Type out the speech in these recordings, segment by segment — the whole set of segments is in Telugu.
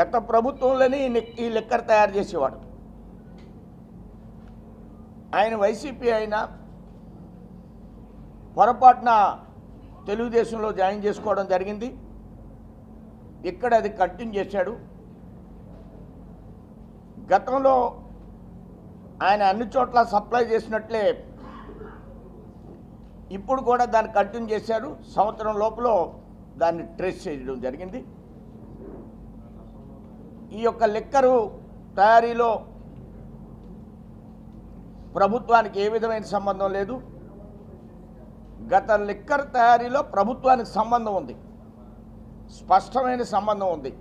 గత ప్రభుత్వంలోనే ఈ లిక్- ఈ లిక్కర్ తయారు చేసేవాడు. ఆయన వైసీపీ అయినా పొరపాటున తెలుగుదేశంలో జాయిన్ చేసుకోవడం జరిగింది. ఇక్కడ అది కంటిన్యూ చేశాడు. గతంలో ఆయన అన్ని చోట్ల సప్లై చేసినట్లే ఇప్పుడు కూడా దాన్ని కంటిన్యూ చేశారు. సంవత్సరం లోపల దాన్ని ట్రేస్ చేయడం జరిగింది. ఈ యొక్క లిక్కరు తయారీలో ప్రభుత్వానికి ఏ విధమైన సంబంధం లేదు. గత లిక్కర్ తయారీలో ప్రభుత్వానికి సంబంధం ఉంది. స్పష్టమైన సంబంధం ఉంది.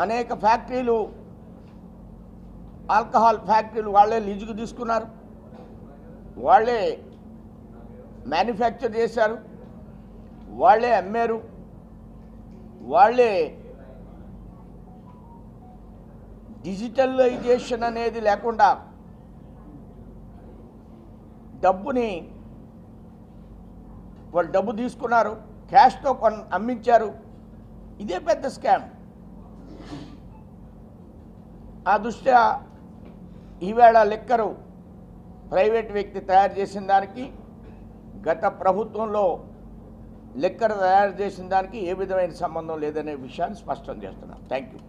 అనేక ఫ్యాక్టరీలు ఆల్కహాల్ ఫ్యాక్టరీలు వాళ్ళే లీజుకు తీసుకున్నారు. వాళ్ళే మ్యానుఫ్యాక్చర్ చేశారు. వాళ్ళే అమ్మారు. వాళ్ళే డిజిటలైజేషన్ అనేది లేకుండా డబ్బుని వాళ్ళు డబ్బు తీసుకున్నారు క్యాష్తో కొన్ అమ్మించారు. ఇదే పెద్ద స్కామ్. ఆ దృష్ట్యా ఈవేళ లిక్కరు ప్రైవేట్ వ్యక్తి తయారు చేసిన దానికి గత ప్రభుత్వంలో లిక్కర్ తయారు చేసిన దానికి ఏ విధమైన సంబంధం లేదనే విషయాన్ని స్పష్టం చేస్తున్నాను థ్యాంక్ యూ